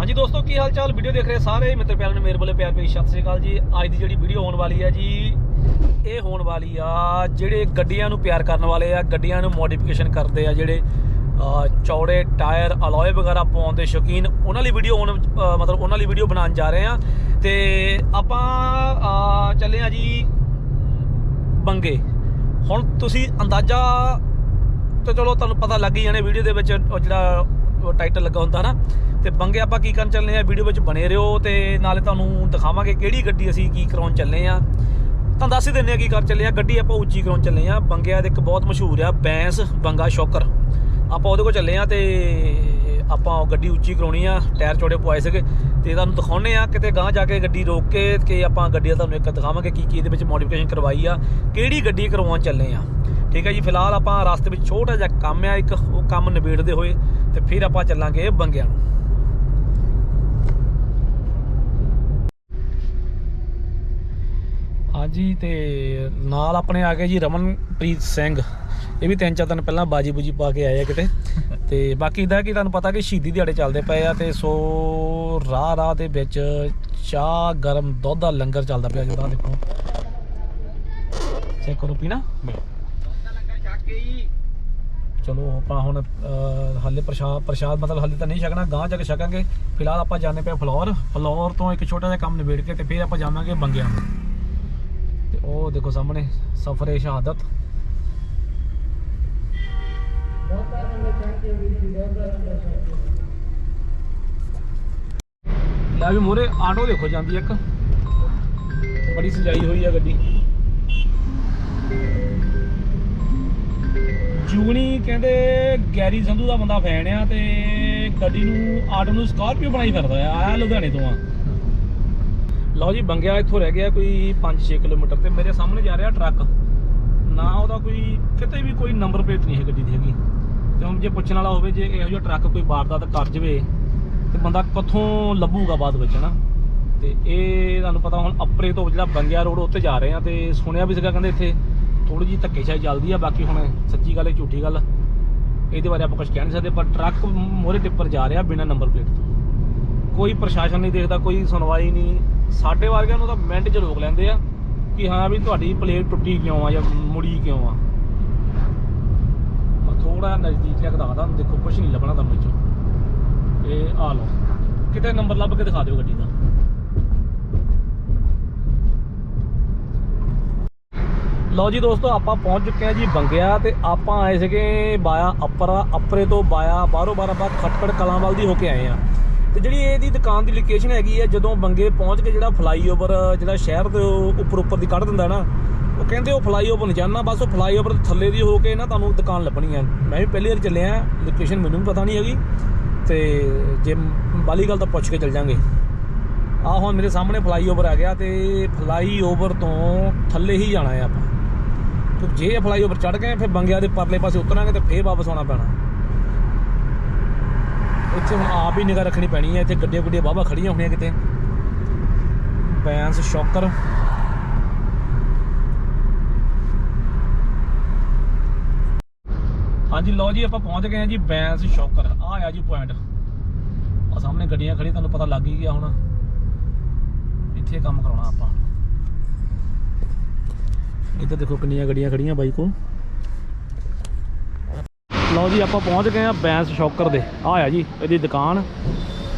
ਹਾਂਜੀ ਦੋਸਤੋ, ਕੀ ਹਾਲ ਚਾਲ ਵੀਡੀਓ ਦੇਖ ਰਹੇ ਸਾਰੇ ਮਿੱਤਰ ਪਿਆਰਿਆਂ ਨੂੰ, ਮੇਰੇ ਵੱਲੋਂ ਪਿਆਰ ਭਰੀ ਸਤਿ ਸ੍ਰੀ ਅਕਾਲ ਜੀ। ਅੱਜ ਦੀ ਜਿਹੜੀ ਵੀਡੀਓ ਹੋਣ ਵਾਲੀ ਹੈ ਜੀ, ਇਹ ਹੋਣ ਵਾਲੀ ਆ ਜਿਹੜੇ ਗੱਡੀਆਂ ਨੂੰ ਪਿਆਰ ਕਰਨ ਵਾਲੇ ਆ, ਗੱਡੀਆਂ ਨੂੰ ਮੋਡੀਫਿਕੇਸ਼ਨ ਕਰਦੇ ਆ ਜਿਹੜੇ ਚੌੜੇ ਟਾਇਰ ਅਲੋਏ ਵਗੈਰਾ ਪਾਉਣ ਦੇ ਸ਼ੌਕੀਨ, ਉਹਨਾਂ ਲਈ ਵੀਡੀਓ ਹੋਣ ਮਤਲਬ ਉਹਨਾਂ ਲਈ ਵੀਡੀਓ ਬਣਾਉਣ ਜਾ ਰਹੇ ਆ। ਤੇ ਆਪਾਂ ਚੱਲੇ ਆ ਜੀ ਬੰਗੇ। ਹੁਣ ਤੁਸੀਂ ਅੰਦਾਜ਼ਾ, ਤੇ ਚਲੋ ਤੁਹਾਨੂੰ ਪਤਾ ਲੱਗ ਹੀ ਜਾਣੇ ਵੀਡੀਓ ਦੇ ਵਿੱਚ ਜਿਹੜਾ ਟਾਈਟਲ ਲੱਗਾ ਹੁੰਦਾ ਨਾ, ਤੇ ਬੰਗੇ ਆਪਾਂ ਕੀ ਕਰਨ ਚੱਲੇ ਆ, ਵੀਡੀਓ ਵਿੱਚ ਬਣੇ ਰਹੋ ਤੇ ਨਾਲੇ ਤੁਹਾਨੂੰ ਦਿਖਾਵਾਂਗੇ ਕਿਹੜੀ ਗੱਡੀ ਅਸੀਂ ਕੀ ਕਰਾਉਣ ਚੱਲੇ ਆ। ਤਾਂ ਦੱਸ ਹੀ ਦਿੰਦੇ ਆ ਕੀ ਕਰ ਚੱਲੇ ਆ, ਗੱਡੀ ਆਪਾਂ ਉੱਚੀ ਕਰਾਉਣ ਚੱਲੇ ਆ। ਬੰਗਿਆ ਦੇ ਇੱਕ ਬਹੁਤ ਮਸ਼ਹੂਰ ਆ, ਬੈਂਸ ਬੰਗਾ ਸ਼ੌਕਰ। ਆਪਾਂ ਉਹਦੇ ਕੋਲ ਚੱਲੇ ਆ ਤੇ ਆਪਾਂ ਉਹ ਗੱਡੀ ਉੱਚੀ ਕਰਾਉਣੀ ਆ, ਟਾਇਰ ਚੌੜੇ ਪਵਾਏ ਸੀਗੇ। ਤੇ ਤੁਹਾਨੂੰ ਦਿਖਾਉਣੇ ਆ, ਕਿਤੇ ਗਾਂਹ ਜਾ ਕੇ ਗੱਡੀ ਰੋਕ ਕੇ ਕਿ ਆਪਾਂ ਗੱਡੀ ਦਾ ਤੁਹਾਨੂੰ ਇੱਕ ਦਿਖਾਵਾਂਗੇ ਕੀ ਕੀ ਇਹਦੇ ਵਿੱਚ ਮੋਡੀਫਿਕੇਸ਼ਨ ਕਰਵਾਈ ਆ, ਕਿਹੜੀ ਗੱਡੀ ਕਰਵਾਉਣ ਚੱਲੇ ਆ। ਠੀਕ ਹੈ ਜੀ, ਫਿਲਹਾਲ ਆਪਾਂ ਰਸਤੇ ਵਿੱਚ ਛੋਟਾ ਜਿਹਾ ਕੰਮ ਆ, ਇੱਕ ਉਹ ਕੰਮ ਨਿਬੇੜਦੇ ਹੋਏ ਤੇ ਫਿਰ ਆਪਾਂ ਚੱਲਾਂਗੇ ਬੰਗਿਆਂ ਨੂੰ। ਹਾਂਜੀ, ਤੇ ਨਾਲ ਆਪਣੇ ਆ ਗਏ ਜੀ ਰਮਨਪ੍ਰੀਤ ਸਿੰਘ। ਇਹ ਵੀ ਤਿੰਨ ਚਾਰ ਦਿਨ ਪਹਿਲਾਂ ਬਾਜੀ ਬੂਜੀ ਪਾ ਕੇ ਆਏ ਆ ਕਿਤੇ। ਤੇ ਬਾਕੀ ਇਹਦਾ ਕਿ ਤੁਹਾਨੂੰ ਪਤਾ ਕਿ ਸ਼ਹੀਦੀ ਦਿਹਾੜੇ ਚੱਲਦੇ ਪਏ ਆ ਤੇ ਸੋ ਰਾਹ ਰਾਹ ਦੇ ਵਿੱਚ ਚਾਹ, ਗਰਮ ਦੁੱਧ ਦਾ ਲੰਗਰ ਚੱਲਦਾ ਪਿਆ ਜਿਹੜਾ ਦੇਖੋ। ਚੈੱਕ ਕਰੋ ਪੀਣਾ? ਚਲੋ, ਆਪਾਂ ਹੁਣ ਹਾਲੇ ਪ੍ਰਸ਼ਾਦ ਪ੍ਰਸ਼ਾਦ ਮਤਲਬ ਹਾਲੇ ਤਾਂ ਨਹੀਂ ਛਕਣਾ ਗਾਂ ਜਾ ਛਕਾਂਗੇ। ਫਿਲਹਾਲ ਆਪਾਂ ਜਾਣੇ ਪਏ ਫਲੋਰ। ਫਲੋਰ ਤੋਂ ਇੱਕ ਛੋਟਾ ਜਿਹਾ ਕੰਮ ਨਿਬੇੜ ਕੇ ਤੇ ਫਿਰ ਆਪਾਂ ਜਾਵਾਂਗੇ ਬੰਗਿਆਂ ਤੇ ਉਹ ਦੇਖੋ ਸਾਹਮਣੇ, ਸਫਰੇ ਸ਼ਹਾਦਤ। ਲੈ ਵੀ ਮੋਰੇ ਆਟੋ ਦੇਖੋ ਜਾਂਦੀ ਇੱਕ। ਬੜੀ ਸਜਾਈ ਹੋਈ ਆ ਗੱਡੀ। ਜੂਗਣੀ ਕਹਿੰਦੇ ਗੈਰੀ ਸੰਧੂ ਦਾ ਬੰਦਾ ਫੈਨ ਆ ਤੇ ਗੱਡੀ ਨੂੰ ਆਟੋ ਨੂੰ ਸਕਾਰਪੀਓ ਬਣਾਈ ਫਿਰਦਾ ਆ ਆਇਆ ਲੁਧਿਆਣੇ ਤੋਂ ਆ। ਲਓ ਜੀ, ਬੰਗਿਆ ਇੱਥੋਂ ਰਹਿ ਗਿਆ ਕੋਈ 5-6 ਕਿਲੋਮੀਟਰ ਤੇ ਮੇਰੇ ਸਾਹਮਣੇ ਜਾ ਰਿਹਾ ਟਰੱਕ। ਨਾ ਉਹਦਾ ਕੋਈ, ਕਿਤੇ ਵੀ ਕੋਈ ਨੰਬਰ ਪਲੇਟ ਨਹੀਂ ਹੈ ਗੱਡੀ ਦੀ ਹੈਗੀ। ਤੇ ਹੁਣ ਜੇ ਪੁੱਛਣ ਵਾਲਾ ਹੋਵੇ, ਜੇ ਇਹੋ ਜਿਹਾ ਟਰੱਕ ਕੋਈ ਵਾਰਦਾਤ ਕਰ ਜਵੇ, ਤੇ ਬੰਦਾ ਕਿੱਥੋਂ ਲੱਭੂਗਾ ਬਾਅਦ ਵਿੱਚ, ਹਨਾ? ਤੇ ਇਹ ਤੁਹਾਨੂੰ ਪਤਾ ਹੁਣ ਅਪਰੇ ਤੋਂ ਜਿਹੜਾ ਬੰਗਿਆ ਰੋਡ ਉੱਤੇ ਜਾ ਰਹੇ ਆ, ਤੇ ਸੁਣਿਆ ਵੀ ਸੀਗਾ, ਕਹਿੰਦੇ ਇੱਥੇ ਥੋੜੀ ਜਿਹੀ ਧੱਕੇਸ਼ਾਹੀ ਚੱਲਦੀ ਆ, ਬਾਕੀ ਹੁਣ ਸੱਚੀ ਗੱਲ ਹੈ, ਝੂਠੀ ਗੱਲ। ਇਹਦੇ ਬਾਰੇ ਆਪਾਂ ਕੁਝ ਕਹਿ ਨਹੀਂ ਸਕਦੇ, ਪਰ ਟਰੱਕ ਮੋਰੇ ਟਿੱਪਰ ਜਾ ਰਿਹਾ ਬਿਨਾਂ ਨੰਬਰ ਪਲੇਟ ਤੋਂ। ਕੋਈ ਪ੍ਰਸ਼ਾਸਨ ਨਹੀਂ ਦੇਖਦਾ, ਕੋਈ ਸੁਣਵਾਈ ਨਹੀਂ। ਸਾਡੇ ਵਰਗਿਆਂ ਨੂੰ ਤਾਂ ਮਿੰਟ 'ਚ ਰੋਕ ਲੈਂਦੇ ਆ ਕਿ ਹਾਂ ਵੀ ਤੁਹਾਡੀ ਪਲੇਟ ਟੁੱਟੀ ਕਿਉਂ ਆ ਜਾਂ ਮੁੜੀ ਕਿਉਂ ਆ। ਮੈਂ ਥੋੜਾ ਨਜ਼ਦੀਕ ਲਿਆ ਕੇ ਦਿਖਾਦਾ ਦੇਖੋ ਕੁਝ ਨਹੀਂ ਲੱਭਣਾ ਤੁਹਾਨੂੰ ਵਿੱਚੋਂ ਇਹ ਆ ਲਓ। ਕਿਤੇ ਨੰਬਰ ਲੱਭ ਕੇ ਦਿਖਾ ਦਿਓ ਗੱਡੀ ਦਾ। ਲਓ ਜੀ ਦੋਸਤੋ, ਆਪਾਂ ਪਹੁੰਚ ਚੁੱਕੇ ਹਾਂ ਜੀ ਬੰਗਿਆ ਤੇ ਆਪਾਂ ਆਏ ਸੀਗੇ ਬਾਇਆ ਅਪਰਾ, ਅਪਰੇ ਤੋਂ ਬਾਇਆ ਬਾਹਰੋਂ ਬਾਰਾਂ ਬਾਅਦ ਖਟਕੜ ਕਲਾਂਵਾਲ ਦੀ ਹੋ ਕੇ ਆਏ ਆ ਤੇ ਜਿਹੜੀ ਇਹਦੀ ਦੁਕਾਨ ਦੀ ਲੋਕੇਸ਼ਨ ਹੈਗੀ ਹੈ ਜਦੋਂ ਬੰਗੇ ਪਹੁੰਚ ਕੇ ਜਿਹੜਾ ਫਲਾਈਓਵਰ ਜਿਹੜਾ ਸ਼ਹਿਰ ਦੇ ਉੱਪਰ ਉੱਪਰ ਦੀ ਕੱਢ ਦਿੰਦਾ ਨਾ, ਉਹ ਕਹਿੰਦੇ ਉਹ ਫਲਾਈਓਵਰ ਨਹੀਂ ਜਾਣਾ, ਬਸ ਉਹ ਫਲਾਈਓਵਰ ਦੇ ਥੱਲੇ ਦੀ ਹੋ ਕੇ ਨਾ ਤੁਹਾਨੂੰ ਦੁਕਾਨ ਲੱਭਣੀ ਹੈ ਮੈਂ ਵੀ ਪਹਿਲੀ ਵਾਰ ਚੱਲਿਆ ਲੋਕੇਸ਼ਨ ਮੈਨੂੰ ਵੀ ਪਤਾ ਨਹੀਂ ਹੈਗੀ, ਤੇ ਜੇ ਬਾਲੀ ਗੱਲ ਤਾਂ ਪੁੱਛ ਕੇ ਚੱਲ ਜਾਾਂਗੇ। ਆਹ ਹੁਣ ਮੇਰੇ ਸਾਹਮਣੇ ਫਲਾਈਓਵਰ ਆ ਗਿਆ ਤੇ ਫਲਾਈਓਵਰ ਤੋਂ ਥੱਲੇ ਹੀ ਜਾਣਾ ਹੈ ਆਪਾਂ। ਤੇ ਜੇ ਫਲਾਈਓਵਰ ਚੜ ਗਏ, ਫਿਰ ਬੰਗਿਆ ਦੇ ਪਰਲੇ ਪਾਸੇ ਉਤਰਾਂਗੇ ਤੇ ਫੇਰ ਵਾਪਸ ਆਉਣਾ ਪੈਣਾ। ਇੱਥੇ ਹੁਣ ਆਪ ਹੀ ਨਿਗਾ ਰੱਖਣੀ ਪੈਣੀ ਹੈ, ਇੱਥੇ ਗੱਡੀਆਂ ਗੁੱਡੀਆਂ ਵਾਹਵਾ ਖੜੀਆਂ ਹੋਣੀਆਂ ਕਿਤੇ। ਬੈਂਸ, ਸ਼ੌਕਰ। ਹਾਂਜੀ, ਲਓ ਜੀ, ਆਪਾਂ ਪਹੁੰਚ ਗਏ ਹਾਂ ਜੀ, ਬੈਂਸ, ਸ਼ੌਕਰ। ਆ ਆ ਜੀ ਪੁਆਇੰਟ ਆ ਸਾਹਮਣੇ ਗੱਡੀਆਂ ਖੜੀ ਤੁਹਾਨੂੰ ਪਤਾ ਲੱਗ ਹੀ ਗਿਆ ਹੁਣ। ਇੱਥੇ ਕੰਮ ਕਰਾਉਣਾ ਆਪਾਂ। ਇੱਧਰ ਦੇਖੋ ਕਿੰਨੀਆਂ ਗੱਡੀਆਂ ਖੜੀਆਂ ਬਾਈ ਕੋ ਲਓ ਜੀ, ਆਪਾਂ ਪਹੁੰਚ ਗਏ ਆ ਬੈਂਸ ਸ਼ੌਕਰ ਦੇ। ਆ ਆ ਜੀ, ਇਹਦੀ ਦੁਕਾਨ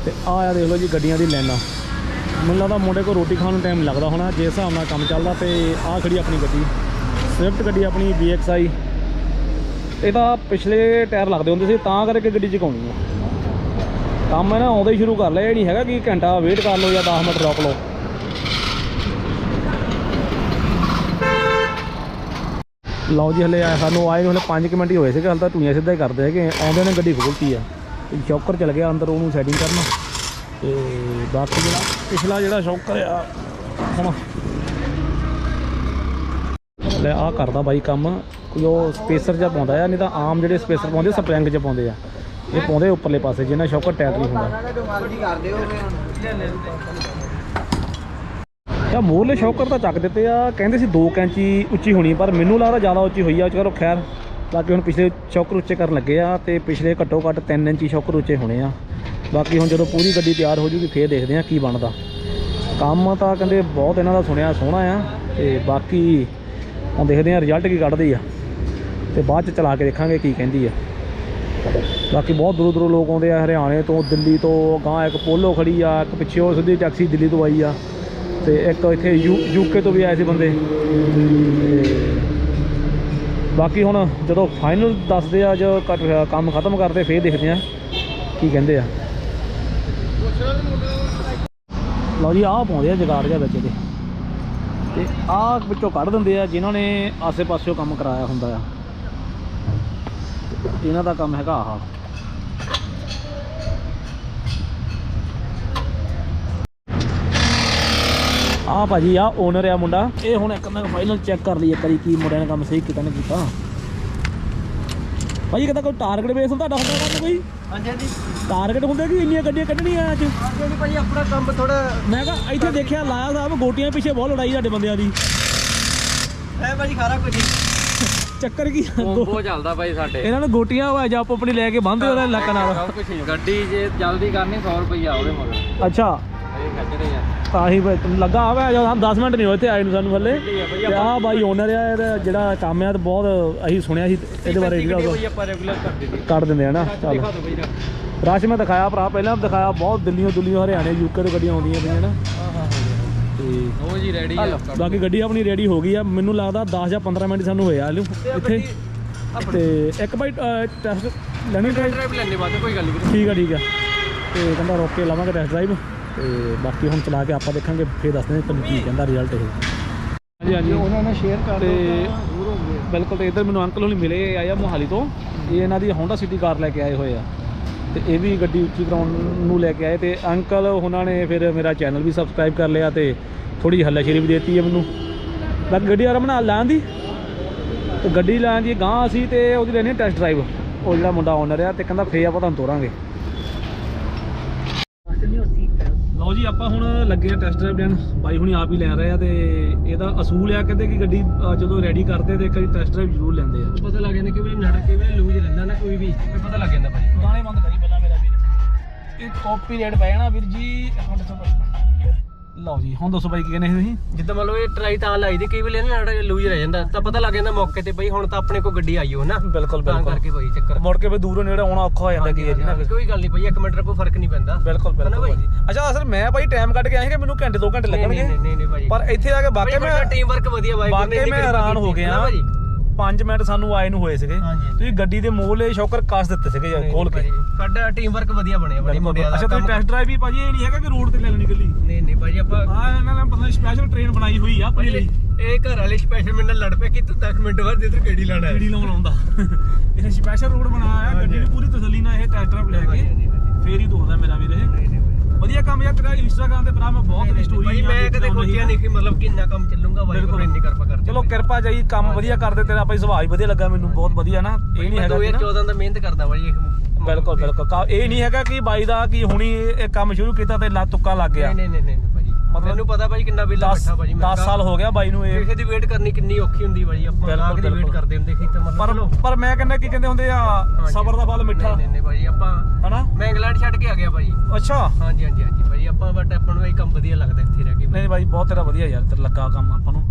ਤੇ ਆ ਆ ਦੇਖ ਲਓ ਜੀ ਗੱਡੀਆਂ ਦੀ ਲਾਈਨਾਂ। ਮੈਨੂੰ ਲੱਗਦਾ ਮੁੰਡੇ ਕੋ ਰੋਟੀ ਖਾਣ ਨੂੰ ਟਾਈਮ ਲੱਗਦਾ ਹੋਣਾ, ਜੇ ਹਿਸਾਬ ਨਾਲ ਕੰਮ ਚੱਲਦਾ ਤੇ ਆ ਖੜੀ ਆਪਣੀ ਗੱਡੀ। ਸਵਿਫਟ ਗੱਡੀ ਆਪਣੀ BXI ਇਹਦਾ ਪਿਛਲੇ ਟਾਇਰ ਲੱਗਦੇ ਹੁੰਦੇ ਸੀ, ਤਾਂ ਕਰਕੇ ਗੱਡੀ ਚਕਾਉਣੀ ਆ। ਕੰਮ ਹੈ ਨਾ, ਆਉਂਦਾ ਹੀ ਸ਼ੁਰੂ ਕਰ ਲਿਆ, ਇਹ ਨਹੀਂ ਹੈਗਾ ਕਿ ਘੰਟਾ ਵੇਟ ਕਰ ਲਓ ਜਾਂ 10 ਮਿੰਟ ਰੁਕ ਲਓ। ਲਓ ਜੀ ਹਲੇ ਸਾਨੂੰ ਆਏ ਨੂੰ ਹਲੇ 5 ਮਿੰਟ ਹੀ ਹੋਏ ਸੀਗੇ, ਹਲੇ ਤਾਂ ਧੂਆਂ ਸਿੱਧਾ ਹੀ ਕਰਦੇ ਹੈਗੇ। ਆਉਂਦੇ ਨੇ ਗੱਡੀ ਖੋਲਤੀ ਆ। ਸ਼ੌਕਰ ਚਲ ਗਿਆ ਅੰਦਰ, ਉਹਨੂੰ ਸੈਟਿੰਗ ਕਰਨ। ਤੇ ਬਾਕੀ ਜਿਹੜਾ ਪਿਛਲਾ ਜਿਹੜਾ ਸ਼ੌਕਰ ਆ, ਹੁਣ ਲੈ ਆ ਕਰਦਾ ਬਾਈ ਕੰਮ। ਕੋਈ ਉਹ ਸਪੇਸਰ ਜਿਹਾ ਪਾਉਂਦਾ ਆ, ਨਹੀਂ ਤਾਂ ਆਮ ਜਿਹੜੇ ਸਪੇਸਰ ਪਾਉਂਦੇ ਸਪਰਿੰਗ 'ਚ ਪਾਉਂਦੇ ਆ। ਇਹ ਪਾਉਂਦੇ ਉੱਪਰਲੇ ਪਾਸੇ, ਜਿਹਨਾਂ ਸ਼ੌਕਰ ਟਾਇਰ ਨਹੀਂ ਹੁੰਦਾ ਮਰਜ਼ੀ ਕਰ ਦਿਓ ਹੁਣ ਯਾ ਮੂਹਰਲੇ ਸ਼ੌਕਰ ਤਾਂ ਚੱਕ ਦਿੱਤੇ ਆ। ਕਹਿੰਦੇ ਸੀ 2 ਇੰਚੀ ਉੱਚੀ ਹੋਣੀ ਪਰ ਮੈਨੂੰ ਲੱਗਦਾ ਜ਼ਿਆਦਾ ਉੱਚੀ ਹੋਈ ਆ। ਚਲੋ ਖੈਰ, ਬਾਕੀ ਹੁਣ ਪਿਛਲੇ ਸ਼ੌਕਰ ਉੱਚੇ ਕਰਨ ਲੱਗੇ ਆ ਤੇ ਪਿਛਲੇ ਘੱਟੋ ਘੱਟ 3 ਇੰਚੀ ਸ਼ੌਕਰ ਉੱਚੇ ਹੋਣੇ ਆ। ਬਾਕੀ ਹੁਣ ਜਦੋਂ ਪੂਰੀ ਗੱਡੀ ਤਿਆਰ ਹੋ ਜੂਗੀ, ਫੇਰ ਦੇਖਦੇ ਆ ਕੀ ਬਣਦਾ। ਕੰਮ ਤਾਂ ਕਹਿੰਦੇ ਬਹੁਤ ਇਹਨਾਂ ਦਾ ਸੁਣਿਆ ਸੋਹਣਾ ਆ ਤੇ ਬਾਕੀ ਹੁਣ ਦੇਖਦੇ ਆ ਰਿਜ਼ਲਟ ਕੀ ਕੱਢਦੀ ਆ ਤੇ ਬਾਅਦ ਚ ਚਲਾ ਕੇ ਦੇਖਾਂਗੇ ਕੀ ਕਹਿੰਦੀ ਆ। ਬਾਕੀ ਬਹੁਤ ਦੂਰੋਂ ਦੂਰੋਂ ਲੋਕ ਆਉਂਦੇ ਆ, ਹਰਿਆਣੇ ਤੋਂ, ਦਿੱਲੀ ਤੋਂ ਗਾਂ ਇੱਕ ਪੋਲੋ ਖੜੀ ਆ, ਇੱਕ ਪਿੱਛੇ ਉਹ ਸਿੱਧੀ ਟੈਕਸੀ ਦਿੱਲੀ ਤੋਂ ਆਈ ਆ। ਤੇ ਇੱਕ ਇੱਥੇ ਯੂ ਯੂਕੇ ਤੋਂ ਵੀ ਆਏ ਸੀ ਬੰਦੇ। ਤੇ ਬਾਕੀ ਹੁਣ ਜਦੋਂ ਫਾਈਨਲ ਦੱਸਦੇ ਆ, ਜੋ ਕ- ਕੰਮ ਖਤਮ ਕਰਦੇ, ਫੇਰ ਦੇਖਦੇ ਆ ਕੀ ਕਹਿੰਦੇ ਆ। ਲਓ ਜੀ, ਆਹ ਪਾਉਂਦੇ ਆ ਜਗਾੜ ਜਿਹਾ ਵਿੱਚ ਇਹਦੇ। ਤੇ ਆਹ ਵਿੱਚੋਂ ਕੱਢ ਦਿੰਦੇ ਆ ਜਿਨ੍ਹਾਂ ਨੇ ਆਸੇ-ਪਾਸਿਓਂ ਕੰਮ ਕਰਾਇਆ ਹੁੰਦਾ ਆ। ਇਹਨਾਂ ਦਾ ਕੰਮ ਹੈਗਾ ਆਹ। ਆ ਭਾਜੀ ਆ ਓਨਰ ਆ ਮੁੰਡਾ। ਇਹ ਹੁਣ ਇੱਕ ਮੈਂ ਫਾਈਨਲ ਚੈੱਕ ਕਰ ਲਈ ਇੱਕ ਵਾਰੀ ਕੀ ਮੁੰਡਿਆਂ ਨੇ ਕੰਮ ਸਹੀ ਕੀਤਾ ਨਹੀਂ ਕੀਤਾ। ਭਾਜੀ ਕਿਤਾ ਕੋਈ ਟਾਰਗੇਟ ਬੇਸ ਤੁਹਾਡਾ ਹੁੰਦਾ ਕੰਮ ਕੋਈ? ਹਾਂਜੀ ਹਾਂਜੀ। ਟਾਰਗੇਟ ਹੁੰਦੇ ਕਿ ਇੰਨੀਆਂ ਗੱਡੀਆਂ ਕੱਢਣੀਆਂ ਅੱਜ? ਹਾਂਜੀ ਭਾਈ ਆਪਣਾ ਕੰਮ ਥੋੜਾ ਮੈਂ ਕਿਹਾ ਇੱਥੇ ਦੇਖਿਆ ਲਾਇਆ ਸਾਹਿਬ ਗੋਟੀਆਂ ਪਿੱਛੇ ਬਹੁਤ ਲੜਾਈ ਸਾਡੇ ਬੰਦਿਆਂ ਦੀ। ਹੈ ਭਾਜੀ ਖਾਰਾ ਕੁਝ ਚੱਕਰ ਕੀ ਉਹ ਚੱਲਦਾ ਭਾਈ ਸਾਡੇ। ਇਹਨਾਂ ਨੂੰ ਗੋਟੀਆਂ ਵਾ ਜੱਪ ਆਪਣੀ ਲੈ ਕੇ ਬੰਨ੍ਹਦੇ ਉਹਦਾ ਲੱਕ ਨਾਲ। ਗੱਡੀ ਜੇ ਜਲਦੀ ਕਰਨੀ 100 ਰੁਪਈਆ ਉਹਦੇ ਮਗਰ ਅੱਛਾ। ਤਾਂ ਹੀ ਲੱਗਾ ਆਵੇ ਜਦੋਂ ਸਾਨੂੰ 10 ਮਿੰਟ ਨਹੀਂ ਹੋਏ ਇੱਥੇ ਆਏ ਨੂੰ ਸਾਨੂੰ ਹੱਲੇ ਤੇ ਆਹ ਬਾਈ ਓਨਰ ਆ ਇਹਦਾ ਜਿਹੜਾ ਕੰਮ ਆ ਤੇ ਬਹੁਤ ਅਸੀਂ ਸੁਣਿਆ ਸੀ ਇਹਦੇ ਬਾਰੇ ਜਿਹੜਾ ਕੱਢ ਦਿੰਦੇ ਆ ਨਾ ਚੱਲ। ਰਸ਼ ਮੈਂ ਦਿਖਾਇਆ ਭਰਾ ਪਹਿਲਾਂ ਦਿਖਾਇਆ ਬਹੁਤ ਦਿੱਲੀੋਂ ਦੁੱਲੀਓਂ ਹਰਿਆਣੇ ਯੂਕੇ ਤੋਂ ਗੱਡੀਆਂ ਆਉਂਦੀਆਂ ਪਈਆਂ ਨਾ। ਹਾਂ ਤੇ ਜੀ ਰੈਡੀ ਆ। ਬਾਕੀ ਗੱਡੀ ਆਪਣੀ ਰੈਡੀ ਹੋ ਗਈ ਆ ਮੈਨੂੰ ਲੱਗਦਾ 10 ਜਾਂ 15 ਮਿੰਟ ਸਾਨੂੰ ਹੋਇਆ ਇੱਥੇ। ਤੇ ਇੱਕ ਬਾਈ ਟੈਸਟ ਲੈਣੀ ਡਰਾਈਵ ਲੈਣੇ ਬਾਅਦ ਕੋਈ ਗੱਲ ਨਹੀਂ ਠੀਕ ਆ ਠੀਕ ਆ। ਤੇ ਕਹਿੰਦਾ ਰੋਕ ਕੇ ਲਾਵਾਂਗੇ ਟੈਸਟ ਡਰਾਈਵ ਤੇ ਬਾਕੀ ਹੁਣ ਚਲਾ ਕੇ ਆਪਾਂ ਦੇਖਾਂਗੇ ਫੇਰ ਦੱਸਦੇ ਹਾਂ ਤੁਹਾਨੂੰ ਕੀ ਕਹਿੰਦਾ ਰਿਜ਼ਲਟ ਇਹ। ਹਾਂਜੀ ਹਾਂਜੀ। ਉਹਨਾਂ ਨੇ ਸ਼ੇਅਰ ਕਰ ਤੇ ਦੂਰ ਹੋ ਗਏ। ਬਿਲਕੁਲ ਤੇ ਇਧਰ ਮੈਨੂੰ ਅੰਕਲ ਹੋਣੀ ਮਿਲੇ ਇਹ ਆਇਆ ਮੋਹਾਲੀ ਤੋਂ। ਇਹ ਇਹਨਾਂ ਦੀ ਹੋਂਡਾ ਸਿਟੀ ਕਾਰ ਲੈ ਕੇ ਆਏ ਹੋਏ ਆ। ਤੇ ਇਹ ਵੀ ਗੱਡੀ ਉੱਚੀ ਕਰਾਉਣ ਨੂੰ ਲੈ ਕੇ ਆਏ ਤੇ ਅੰਕਲ ਉਹਨਾਂ ਨੇ ਫਿਰ ਮੇਰਾ ਚੈਨਲ ਵੀ ਸਬਸਕ੍ਰਾਈਬ ਕਰ ਲਿਆ ਤੇ ਥੋੜੀ ਜਿਹੀ ਹੱਲਾਸ਼ੇਰੀ ਵੀ ਦੇਤੀ ਹੈ ਮੈਨੂੰ। ਬਾਕੀ ਗੱਡੀ ਆਰਾਮ ਨਾਲ ਲਾਂ ਦੀ। ਤੇ ਗੱਡੀ ਲਾਂ ਦੀ ਗਾਂ ਅਸੀਂ ਤੇ ਉਹਦੀ ਲੈਣੀ ਟੈਸਟ ਡਰਾਈਵ ਉਹ ਜਿਹੜਾ ਮੁੰਡਾ ਓਨਰ ਆ ਤੇ ਕਹਿੰਦਾ ਫੇਰ ਆਪਾਂ ਤੁਹਾਨੂੰ ਤੋਰਾਂਗੇ ਲਓ ਜੀ ਆਪਾਂ ਹੁਣ ਲੱਗੇ ਆ ਟੈਸਟ ਡਰਾਈਵ ਦੇਣ। ਬਾਈ ਹੁਣੀ ਆਪ ਹੀ ਲੈ ਰਹੇ ਆ ਤੇ ਇਹਦਾ ਅਸੂਲ ਆ ਕਹਿੰਦੇ ਕਿ ਗੱਡੀ ਅ, ਜਦੋਂ ਰੈਡੀ ਕਰਦੇ ਤੇ ਇੱਕ ਵਾਰੀ ਟੈਸਟ ਡਰਾਈਵ ਜ਼ਰੂਰ ਲੈਂਦੇ ਆ। ਪਤਾ ਲੱਗ ਜਾਂਦਾ ਕਿ ਵੀ ਨੜ ਕੇ ਵੀ ਲੂਜ ਰਹਿੰਦਾ ਨਾ ਕੋਈ ਵੀ ਫਿਰ ਪਤਾ ਲੱਗ ਜਾਂਦਾ ਭਾਈ ਗਾਣੇ ਬੰਦ ਕਰੀ ਪਹਿਲਾਂ ਮੇਰਾ ਵੀਰ। ਇਹ ਕਾਪੀ ਰੇਟ ਪੈ ਜਾਣਾ ਵੀਰ ਜੀ ਹੁਣ ਦੱਸੋ ਲਓ ਜੀ ਹੁਣ ਦੱਸੋ ਬਾਈ ਕੀ ਕਹਿੰਦੇ ਸੀ ਤੁਸੀਂ? ਜਿੱਦਾਂ ਮੰਨ ਲਓ ਇਹ ਟਰਾਈ ਤਾਂ ਲਾਈ ਦੀ ਕਈ ਵੇਲੇ ਨਾ ਲੂਜ ਰਹਿ ਜਾਂਦਾ ਤਾਂ ਪਤਾ ਲੱਗ ਜਾਂਦਾ ਮੌਕੇ ਤੇ ਭਾਈ ਹੁਣ ਤਾਂ ਆਪਣੇ ਕੋਲ ਗੱਡੀ ਆਈ ਹੋ ਨਾ। ਬਿਲਕੁਲ ਤਾਂ ਬਿਲਕੁਲ। ਕਰਕੇ ਭਾਈ ਚੱਕਰ। ਮੁੜ ਕੇ ਵੀ ਦੂਰੋਂ ਨੇੜੇ ਆਉਣਾ ਔਖਾ ਹੋ ਜਾਂਦਾ ਕੀ ਹੈ ਜੀ ਨਾ ਫਿਰ। ਕੋਈ ਗੱਲ ਨਹੀਂ ਭਾਈ ਇੱਕ ਮਿੰਟ ਦਾ ਕੋਈ ਫ਼ਰਕ ਨਹੀਂ ਪੈਂਦਾ। ਬਿਲਕੁਲ ਬਿਲਕੁਲ ਬਾਈ? ਭਾਜੀ। ਅੱਛਾ ਅਸਲ ਮੈਂ ਭਾਈ ਟਾਈਮ ਕੱਢ ਕੇ ਆਇਆ ਸੀ ਕਿ ਮੈਨੂੰ ਘੰਟੇ 2 ਘੰਟੇ ਨਹੀਂ ਲੱਗਣਗੇ? ਨਹੀਂ ਨਹੀਂ ਭਾਈ ਪਰ ਇੱਥੇ ਆ ਕੇ ਵਾਕਈ ਮੈਂ ਟੀਮ ਵਰਕ ਵਧੀਆ ਬਾਈ ਵਾਕਈ ਮੈਂ ਹੈਰਾਨ ਹੋ ਗਿਆ। 5 ਮਿੰਟ ਸਾਨੂੰ ਆਏ ਨੂੰ ਹੋਏ ਸੀਗੇ। ਹਾਂਜੀ। ਤੁਸੀਂ ਗੱਡੀ ਦੇ ਮੂਹਲੇ ਸ਼ੌਕਰ ਕੱਸ ਦਿੱਤੇ ਸੀਗੇ ਯਾਰ ਖੋਲ ਕੇ। ਸਾਡਾ ਟੀਮ ਵਰਕ ਵਧੀਆ ਬਣਿਆ ਬੜੀ ਮੁੰਡਿਆਂ ਦਾ ਅੱਛਾ ਤੁਸੀਂ ਕੰਮ- ਟੈਸਟ ਡਰਾਈਵ ਵੀ ਭਾਜੀ ਇਹ ਨਹੀਂ ਹੈਗਾ ਕਿ ਰੋਡ ਤੇ ਲੈ ਲੈਣੀ ਨਹੀਂ ਨਹੀਂ ਭਾਜੀ ਆਪਾਂ ਹਾਂ ਇਹਨਾਂ ਨੇ ਪਤਾ ਸਪੈਸ਼ਲ ਟ੍ਰੇਨ ਬਣਾਈ ਹੋਈ ਆ ਆਪਣੇ ਲਈ। ਇਹ ਘਰ ਵਾਲੇ ਸਪੈਸ਼ਲ ਮੇਰੇ ਨਾਲ ਲੜ ਪਏ ਕਿ ਤੂੰ 10 ਮਿੰਟ ਬਾਅਦ ਇਧਰ ਕਿਹੜੀ ਲਾਣਾ ਹੈ। ਗੱਡੀ ਲਾਉਣ ਆਉਂਦਾ। ਇਹ ਸਪੈਸ਼ਲ ਰੋਡ ਬਣਾਇਆ ਗੱਡੀ ਦੀ ਪੂਰੀ ਤਸੱਲੀ ਨਾਲ ਇਹ ਟੈਸਟ ਡਰਾਈਵ ਲੈ ਹਾਂਜੀ, ਹਾਂਜੀ, ਕੇ ਫੇਰ ਹੀ ਦੋਦਾ ਮੇਰਾ ਵੀਰ ਨਹੀਂ। ਵਧੀਆ ਕੰਮ ਯਾਰ ਤੇਰਾ ਇੰਸਟਾਗ੍ਰਾਮ ਤੇ ਭਰਾ ਮੈਂ ਬਹੁਤ ਸਟੋਰੀ ਭਾਈ ਮੈਂ ਕਦੇ ਸੋਚਿਆ ਨਹੀਂ ਕਿ ਮਤਲਬ ਕਿੰਨਾ ਕੰਮ ਚੱਲੂਗਾ। ਕੋਲ ਇੰਨੀ ਕਿਰਪਾ ਕਰ ਚਲੋ ਕਿਰਪਾ ਜਾਈ ਕੰਮ ਵਧੀਆ ਕਰਦੇ ਤੇਰਾ ਭਾਈ ਸੁਭਾਅ ਹੀ ਵਧੀਆ ਲੱਗਾ ਮੈਨੂੰ ਬਹੁਤ ਵਧੀਆ ਨਾ ਇਹ ਨਹੀਂ ਹੈਗਾ ਕਿ ਨਾ। 2014 ਦਾ ਮਿਹਨਤ ਕਰਦਾ ਭਾਈ ਇਹ ਬਿਲਕੁਲ ਬਿਲਕੁਲ। ਕਾ- ਇਹ ਨਹੀਂ ਹੈਗਾ ਕਿ ਬਾਈ ਦਾ ਕਿ ਹੁਣੀ ਇਹ ਕੰਮ ਸ਼ੁਰੂ ਕੀਤਾ ਤੇ ਲੱਤ ਤੁੱਕਾ ਲੱਗ ਗਿਆ। ਨਹੀਂ ਨਹੀਂ ਨਹੀਂ ਮਤਲਬ ਮੈਨੂੰ ਪਤਾ ਭਾਈ ਕਿੰਨਾ ਵੇਲਾ 10 ਬੈਠਾ ਭਾਜੀ 10 ਸਾਲ ਹੋ ਗਿਆ ਬਾਈ ਨੂੰ ਇਹ। ਕਿਸੇ ਦੀ ਵੇਟ ਕਰਨੀ ਕਿੰਨੀ ਔਖੀ ਹੁੰਦੀ ਭਾਜੀ ਆਪਾਂ ਬਿਲਕੁਲ, ਆਪ ਦੀ ਵੇਟ ਬਿਲਕੁਲ। ਕਰਦੇ ਹੁੰਦੇ ਸੀ ਤਾਂ ਮਤਲਬ ਪਰ ਪਰ ਮੈਂ ਕਹਿੰਦਾ ਕੀ ਕਹਿੰਦੇ ਹੁੰਦੇ ਆ ਸਬਰ ਦਾ ਫਲ ਮਿੱਠਾ। ਨਹੀਂ ਨਹੀਂ ਭਾਜੀ ਆਪਾਂ ਹਨਾ? ਮੈਂ ਇੰਗਲੈਂਡ ਛੱਡ ਕੇ ਆ ਗਿਆ ਭਾਜੀ ਅੱਛਾ। ਹਾਂਜੀ ਹਾਂਜੀ ਹਾਂਜੀ ਭਾਜੀ ਆਪਾਂ ਬਟ ਆਪਾਂ ਨੂੰ ਇਹ ਕੰਮ ਵਧੀਆ ਲੱਗਦਾ ਇੱਥੇ ਰਹਿ ਕੇ ਨਹੀਂ ਬਾਈ ਬਹੁਤ ਤੇਰਾ ਵਧੀਆ ਯਾਰ ਤੇਰਾ ਲੱਗਾ ਕੰਮ ਆਪਾਂ ਨੂੰ।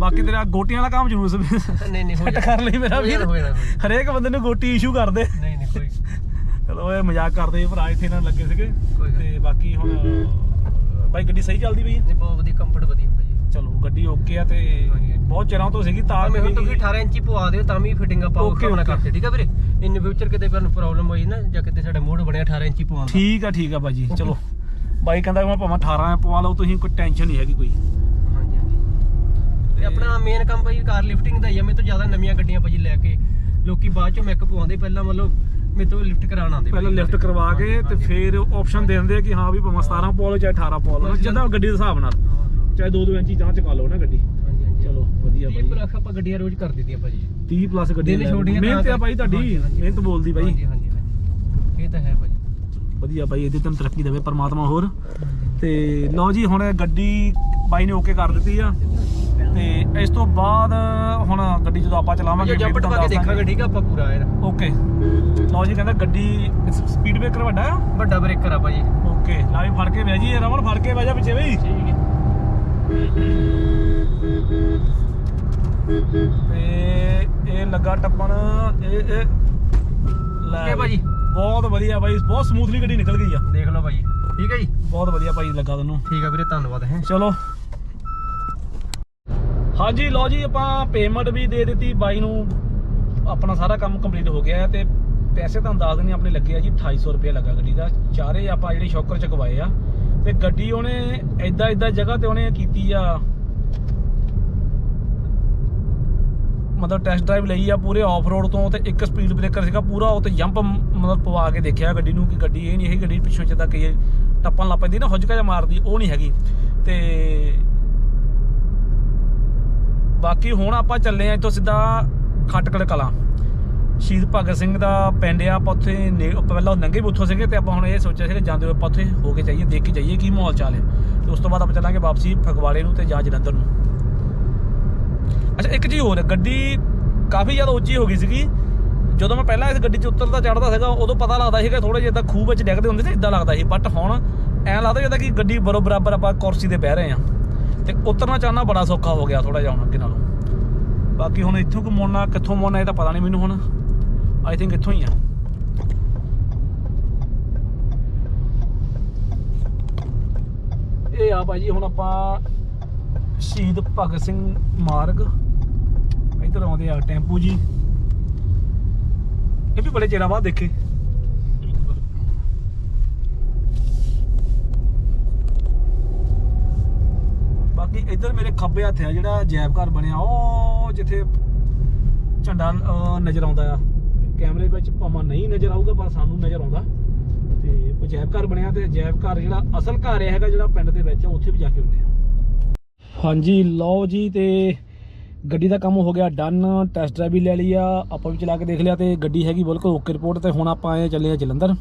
ਬਾਕੀ ਤੇਰਾ ਗੋਟੀਆਂ ਵਾਲਾ ਕੰਮ ਜ਼ਰੂਰ ਨਹੀਂ ਨਹੀਂ ਹੋ ਕਰ ਲਈ ਮੇਰਾ ਹੋ ਵੀਰ। ਜਾਣਾ, ਹੋ ਜਾਣਾ, ਹੋ ਜਾਣਾ। ਹਰੇਕ ਬੰਦੇ ਨੂੰ ਗੋਟੀ ਇਸ਼ੂ ਕਰਦੇ। ਨਹੀਂ ਨਹੀਂ ਕੋਈ। ਚਲੋ ਇਹ ਮਜ਼ਾਕ ਕਰਦੇ ਭਰਾ ਇੱਥੇ ਨਾਲ ਲੱਗੇ ਸੀਗੇ। ਕੋਈ ਗੱਲ ਤੇ ਬਾਕੀ ਹੁਣ ਬਾਈ ਗੱਡੀ ਸਹੀ ਚੱਲਦੀ ਪਈ ਹੈ? ਨਹੀਂ ਬਹੁਤ ਵਧੀਆ ਕੰਫਰਟ ਵਧੀਆ ਭਾਜੀ। ਚਲੋ ਗੱਡੀ ਓਕੇ ਆ ਤੇ ਬਹੁਤ ਚਿਰਾਂ ਤੋਂ ਸੀਗੀ ਤਾਂ ਮੈਂ ਹੁਣ ਤੁਸੀਂ 18 ਇੰਚੀ ਪਵਾ ਦਿਓ ਤਾਂ ਵੀ ਫਿਟਿੰਗ ਆਪਾਂ ਨਾ okay. ਕਰਦੇ ਠੀਕ ਆ ਵੀਰੇ? ਇਨ ਫਿਊਚਰ ਕਿਤੇ ਤੁਹਾਨੂੰ ਪ੍ਰੋਬਲਮ ਹੋਈ ਨਾ ਜਾਂ ਕਿਤੇ ਸਾਡਾ ਮੂਡ ਬਣਿਆ 18 ਇੰਚੀ ਪਵਾਉਣ ਠੀਕ ਆ ਠੀਕ ਆ ਬਾਜੀ ਚਲੋ। ਬਾਈ ਕਹਿੰਦਾ ਮੈਂ ਭਾਵੇਂ 18 ਪਵਾ ਲਓ ਤੁਸੀਂ ਕੋਈ ਟੈਨਸ਼ਨ ਨਹੀਂ ਹੈਗੀ ਕੋਈ। ਹਾਂਜੀ ਹਾਂਜੀ। ਤੇ ਆਪਣਾ ਮੇਨ ਕੰਮ ਭਾਜੀ ਕਾਰ ਲਿਫਟਿੰਗ ਦਾ ਹੀ ਆ ਮੇਰੇ ਤੋਂ ਜ਼ਿਆਦਾ ਨਵੀਆਂ ਗੱਡੀਆਂ ਭਾਜੀ ਲੈ ਕੇ ਲੋਕੀ ਬਾਅਦ ਚੋਂ ਮੈਕ ਪਵਾਉਂਦੇ ਪਹਿਲਾਂ ਮਤਲਬ ਮੇਰੇ ਤੋਂ ਲਿਫਟ ਕਰਾਉਣ ਆਉਂਦੇ ਪਹਿਲਾਂ ਲਿਫਟ ਕਰਵਾ ਕੇ ਤੇ ਫਿਰ ਆਪਸ਼ਨ ਦੇ ਦਿੰਦੇ ਆ ਕਿ ਹਾਂ ਵੀ ਭਾਵੇਂ 17 ਪਵਾ ਲਓ ਚਾਹੇ 18 ਪਵਾ ਲਓ ਜਿੱਦਾਂ ਗੱਡੀ ਦੇ ਹਿਸਾਬ ਨਾਲ। ਚਾਹੇ 2-2 ਇੰਚੀ ਜਾਂ ਚਕਾ ਲਓ ਨਾ ਗੱਡੀ। ਚਲੋ ਵਧੀਆ ਇਹ ਬਾਈ। ਪਲੱਖ ਆਪਾਂ ਗੱਡੀਆਂ ਰੋਜ਼ ਕਰ ਦਿੱਤੀਆਂ ਭਾਜੀ। 30 ਪਲੱਸ ਗੱਡੀ ਦਿਨ ਲੈ ਲਓ। ਛੋਟੀਆਂ ਮਿਹਨਤ ਆ ਬਾਈ ਤੁਹਾਡੀ। ਮਿਹਨਤ ਬੋਲਦੀ ਬਾਈ। ਹਾਂਜੀ ਹਾਂਜੀ। ਇਹ ਤਾਂ ਹੈ ਭਾਜੀ। ਵਧੀਆ ਬਾਈ ਇਹਦੇ ਤੈਨੂੰ ਤਰੱਕੀ ਦੇਵੇ ਪਰਮਾਤਮਾ ਹੋਰ। ਤੇ ਲਓ ਜੀ ਹੁਣ ਗੱਡੀ ਬਾਈ ਨੇ ਓਕੇ ਕਰ ਦਿੱਤੀ ਆ। ਤੇ ਇਸ ਤੋਂ ਬਾਅਦ ਹੁਣ ਗੱਡੀ ਜਦੋਂ ਆਪਾਂ ਚਲਾਵਾਂਗੇ ਜੋ ਜੰਪ ਟਪਾ ਕੇ ਦੇਖਾਂਗੇ ਠੀਕ ਆ ਆਪਾਂ ਪੂਰਾ ਇਹਦਾ ਓਕੇ। ਲਓ ਜੀ ਕਹਿੰਦਾ ਗੱਡੀ ਸਪੀਡ ਬ੍ਰੇਕਰ ਵੱਡਾ ਆ? ਵੱਡਾ ਬ੍ਰੇਕਰ ਆ ਭਾਜੀ। ਓਕੇ ਲਾ ਵੀ ਫੜ ਕੇ ਬਹਿ ਜੀ ਰਮਨ ਫੜ ਕੇ ਬਹਿ ਜਾ ਪਿੱਛੇ ਬਈ। ਠੀਕ ਹੈ। ਤੇ ਇਹ ਲੱਗਾ ਟੱਪਣ ਇਹ ਇਹ ਲੈ ਭਾਜੀ। ਬਹੁਤ ਵਧੀਆ ਬਾਈ ਬਹੁਤ ਸਮੂਥਲੀ ਗੱਡੀ ਨਿਕਲ ਗਈ ਆ। ਦੇਖ ਲਓ ਭਾਜੀ। ਠੀਕ ਹੈ ਜੀ। ਬਹੁਤ ਵਧੀਆ ਭਾਈ ਲੱਗਾ ਤੁਹਾਨੂੰ ਠੀਕ ਆ ਵੀਰੇ ਧੰਨਵਾਦ ਹੈ। ਚਲੋ। ਹਾਂਜੀ, ਲਓ ਜੀ, ਆਪਾਂ ਪੇਮੈਂਟ ਵੀ ਦੇ ਦਿੱਤੀ, ਬਾਈ ਨੂੰ ਆਪਣਾ ਸਾਰਾ ਕੰਮ ਕੰਪਲੀਟ ਹੋ ਗਿਆ ਹੈ ਤੇ ਪੈਸੇ ਤੁਹਾਨੂੰ ਦੱਸ ਦਿੰਦੇ ਆਪਣੇ ਲੱਗੇ ਆ ਜੀ 2800 ਰੁਪਏ ਲੱਗਾ ਗੱਡੀ ਦਾ। ਚਾਰੇ ਆਪਾਂ ਜਿਹੜੇ ਸ਼ੌਕਰ ਚਕਵਾਏ ਆ, ਤੇ ਗੱਡੀ ਉਹਨੇ ਐਦਾਂ ਐਦਾਂ ਜਗ੍ਹਾ ਤੇ ਉਹਨੇ ਕੀਤੀ ਆ, ਮਤਲਬ ਟੈਸਟ ਡਰਾਈਵ ਲਈ ਆ ਪੂਰੇ ਆਫ ਰੋਡ ਤੋਂ ਤੇ ਇੱਕ ਸਪੀਡ ਬ੍ਰੇਕਰ ਸੀਗਾ ਪੂਰਾ, ਉਹ ਤੇ ਜੰਪ ਮਤਲਬ ਪਵਾ ਕੇ ਦੇਖਿਆ ਗੱਡੀ ਨੂੰ ਕਿ ਗੱਡੀ ਇਹ ਨਹੀਂ ਹੈਗੀ, ਗੱਡੀ ਪਿੱਛੋਂ ਜਿੱਦਾਂ ਕਿ ਟੱਪਣ ਲੱਗ ਪੈਂਦੀ ਨਾ, ਹੁਜਕਾ ਜਿਹਾ ਮਾਰਦੀ, ਉਹ ਨਹੀਂ ਹੈਗੀ। ਤੇ ਬਾਕੀ ਹੁਣ ਆਪਾਂ ਚੱਲੇ ਆ ਇੱਥੋਂ ਸਿੱਧਾ ਖਟਕੜ ਕਲਾਂ। ਸ਼ਹੀਦ ਭਗਤ ਸਿੰਘ ਦਾ ਪਿੰਡ ਆ, ਆਪਾਂ ਉੱਥੇ ਨੇ- ਪਹਿਲਾਂ ਨੰਗੇ ਵੀ ਸੀਗੇ ਤੇ ਆਪਾਂ ਹੁਣ ਇਹ ਸੋਚਿਆ ਸੀ ਕਿ ਜਾਂਦੇ ਹੋਏ ਆਪਾਂ ਉੱਥੇ ਹੋ ਕੇ ਜਾਈਏ, ਦੇਖ ਕੇ ਜਾਈਏ ਕੀ ਮਾਹੌਲ ਚਾਲ ਹੈ। ਤੇ ਉਸ ਤੋਂ ਬਾਅਦ ਆਪਾਂ ਚੱਲਾਂਗੇ ਵਾਪਸੀ ਫਗਵਾੜੇ ਨੂੰ ਤੇ ਜਾਂ ਜਲੰਧਰ ਨੂੰ। ਅੱਛਾ, ਇੱਕ ਚੀਜ਼ ਹੋਰ ਗੱਡੀ ਕਾਫੀ ਜ਼ਿਆਦਾ ਉੱਚੀ ਹੋ ਗਈ ਸੀਗੀ। ਜਦੋਂ ਮੈਂ ਪਹਿਲਾਂ ਇਸ ਗੱਡੀ 'ਚ ਉਤਰਦਾ ਚੜਦਾ ਸੀਗਾ, ਉਦੋਂ ਪਤਾ ਲੱਗਦਾ ਸੀਗਾ ਥੋੜਾ ਜਿਹਾ ਤਾਂ ਖੂਹ ਵਿੱਚ ਡਿੱਗਦੇ ਹੁੰਦੇ ਸੀ ਇਦਾਂ ਲੱਗਦਾ ਸੀ। ਬਟ ਹੁਣ ਐਂ ਲੱਗਦਾ ਜਿੱਦਾਂ ਕਿ ਗੱਡੀ ਬਰੋ ਬਰਾਬਰ ਆਪਾਂ ਕੁਰਸੀ ਤੇ ਬਹਿ ਰਹੇ ਆ। ਤੇ ਉਤਰਨਾ ਚਾਹਨਾ ਬੜਾ ਸੌਖਾ ਹੋ ਗਿਆ ਥੋੜਾ ਜਿਹਾ ਹੁਣ ਅੱਗੇ ਨਾਲੋਂ। ਬਾਕੀ ਹੁਣ ਇੱਥੋਂ ਕਿ ਮੋੜਨਾ, ਕਿੱਥੋਂ ਮੋੜਨਾ ਇਹ ਤਾਂ ਪਤਾ ਨਹੀਂ ਮੈਨੂੰ ਹੁਣ। ਆਈ ਥਿੰਕ ਇੱਥੋਂ ਹੀ ਆ। ਇਹ ਆ ਭਾਜੀ, ਹੁਣ ਆਪਾਂ ਸ਼ਹੀਦ ਭਗਤ ਸਿੰਘ ਮਾਰਗ। ਇੱਧਰ ਆਉਂਦੇ ਆ ਟੈਂਪੂ ਜੀ। ਇਹ ਵੀ ਬੜੇ ਚਿਰਾਂ ਬਾਅਦ ਦੇਖੇ। ਬਾਕੀ ਇੱਧਰ ਮੇਰੇ ਖੱਬੇ ਹੱਥ ਆ ਜਿਹੜਾ ਜੈਬ ਘਰ ਬਣਿਆ, ਉਹ ਜਿੱਥੇ ਝੰਡਾ ਨਜ਼ਰ ਆਉਂਦਾ ਆ। ਕੈਮਰੇ ਵਿੱਚ ਭਾਵੇਂ ਨਹੀਂ ਨਜ਼ਰ ਆਊਗਾ, ਪਰ ਸਾਨੂੰ ਨਜ਼ਰ ਆਉਂਦਾ। ਤੇ ਉਹ ਜੈਬ ਘਰ ਬਣਿਆ ਤੇ ਜੈਬ ਘਰ ਜਿਹੜਾ ਅਸਲ ਘਰ ਹੈਗਾ ਜਿਹੜਾ ਪਿੰਡ ਦੇ ਵਿੱਚ, ਉੱਥੇ ਵੀ ਜਾ ਕੇ ਹੁੰਦੇ ਆ। ਹਾਂਜੀ, ਲਓ ਜੀ, ਤੇ ਗੱਡੀ ਦਾ ਕੰਮ ਹੋ ਗਿਆ ਡਨ। ਟੈਸਟ ਡਰਾਈਵ ਵੀ ਲੈ ਲਈ ਆ। ਆਪਾਂ ਵੀ ਚਲਾ ਕੇ ਦੇਖ ਲਿਆ ਤੇ ਗੱਡੀ ਹੈਗੀ ਬਿਲਕੁਲ ਓਕੇ ਰਿਪੋਰਟ ਤੇ। ਹੁਣ ਆਪਾਂ ਆਏ ਚੱਲੇ ਆ ਜਲੰਧਰ।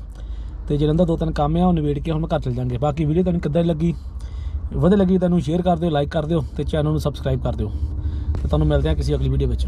ਤੇ ਜਲੰਧਰ ਦੋ ਤਿੰਨ ਕੰਮ ਆ, ਉਹ ਨਿਬੇੜ ਕੇ ਹੁਣ ਘਰ ਚਲ ਜਾਂਗੇ। ਬਾਕੀ ਵੀਡੀਓ ਤੁਹਾਨੂੰ ਕਿੱਦਾਂ ਦੀ ਲੱਗੀ? ਵਧੀਆ ਲੱਗੀ ਤੁਹਾਨੂੰ ਸ਼ੇਅਰ ਕਰ ਦਿਓ ਲਾਈਕ ਕਰ ਦਿਓ ਤੇ ਚੈਨਲ ਨੂੰ ਸਬਸਕ੍ਰਾਈਬ ਕਰ ਦਿਓ। ਤੇ ਤੁਹਾਨੂੰ ਮਿਲਦੇ ਆ ਕਿਸੇ ਅਗਲੀ ਵੀਡੀਓ ਵਿੱਚ।